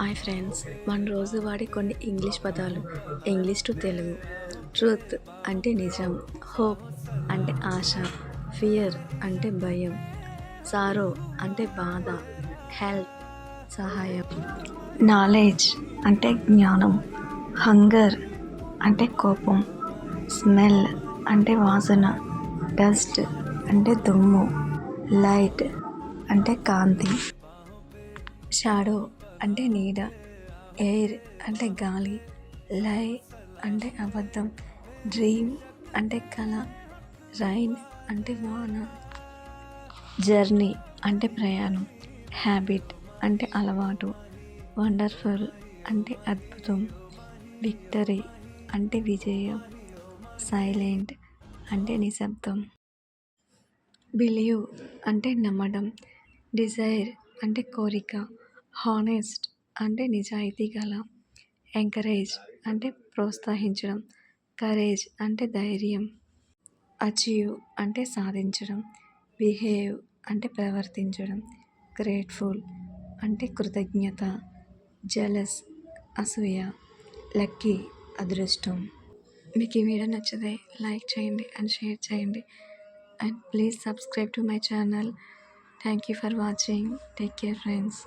Hi friends మన రోజు వాడే కొన్ని ఇంగ్లీష్ పదాలు. English to Telugu. ట్రూత్ అంటే నిజం హోప్ అంటే ఆశ ఫియర్ అంటే భయం సారో అంటే బాధ హెల్ప్ సహాయం. నాలెడ్జ్ అంటే జ్ఞానం హంగర్ అంటే కోపం స్మెల్ అంటే వాసన డస్ట్ అంటే దుమ్ము లైట్ అంటే కాంతి. షాడో అంటే నీడ ఎయిర్ అంటే గాలి లై అంటే అబద్ధం డ్రీమ్ అంటే కళ రైన్ అంటే వాన జర్నీ అంటే ప్రయాణం హ్యాబిట్ అంటే అలవాటు వండర్ఫుల్ అంటే అద్భుతం విక్టరీ అంటే విజయం సైలెంట్ అంటే నిశ్శబ్దం బిలీవ్ అంటే నమ్మడం డిజైర్ అంటే కోరిక హానెస్ట్ అంటే నిజాయితీ గల ఎంకరేజ్ అంటే ప్రోత్సహించడం కరేజ్ అంటే ధైర్యం అచీవ్ అంటే సాధించడం బిహేవ్ అంటే ప్రవర్తించడం గ్రేట్ఫుల్ అంటే కృతజ్ఞత జలస్ అసూయ లక్కీ అదృష్టం. మీకు ఈ వీడియో నచ్చితే లైక్ చేయండి అండ్ షేర్ చేయండి. And please subscribe to my channel. Thank you for watching. Take care friends.